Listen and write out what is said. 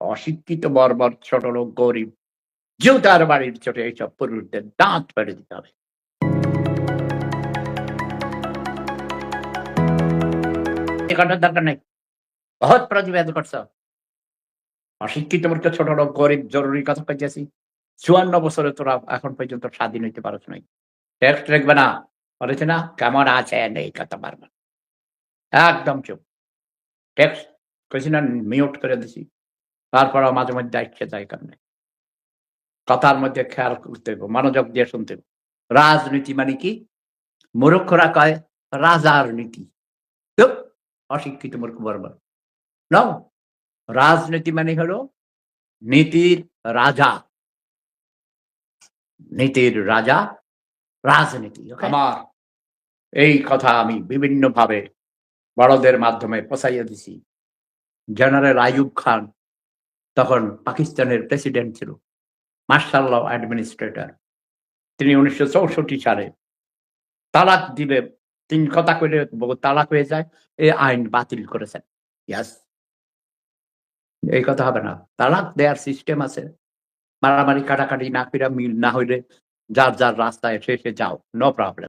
অশিক্ষিত বর্বর ছোট লোক গরিব জুতার বাড়ির ছোট এইসব পুরুষদের দাঁত ফেলে দিতে হবে। দরকার নেই। অশিক্ষিত মূর্খ ছোট লোক গরিব জরুরি কথা কইতেছি। চুয়ান্ন বছরে তোরা এখন পর্যন্ত স্বাধীন হইতে পারছ নাই। টেক্সট লিখবে না। বলেছে না, কেমন আছেন এই কথা বারবার? একদম চুপ। টেক্সট কইছি না, মিউট করে দিছি। তারপর মাঝে মধ্যে আসছে যায় কারণে। কথার মধ্যে খেয়াল করতে মনোযোগ দিয়ে শুনতে রাজনীতি মানে কি? মূর্খরা কয়, রাজার নীতি। অশিক্ষিত মূর্খ বর্বর। নাও, রাজনীতি মানে হলো নীতির রাজা। নীতির রাজা, রাজনীতি আমার এই কথা আমি বিভিন্ন ভাবে বড়দের মাধ্যমে পচাইয়া দিছি। জেনারেল আইয়ুব খান তখন পাকিস্তানের প্রেসিডেন্ট ছিল মার্শাল অ্যাডমিনিস্ট্রেটর। তিনি উনিশশো চৌষট্টি সালে তালাক দিলে, তিন কথা করে তালাক হয়ে যায় এই আইন বাতিল করেছেন। ইয়াস এই কথা হবে না। তালাক দেওয়ার সিস্টেম আছে। মারামারি, কাটাকাটি না ফিরা মিল না হইলে যার যার রাস্তায় শেষে যাও নো প্রবলেম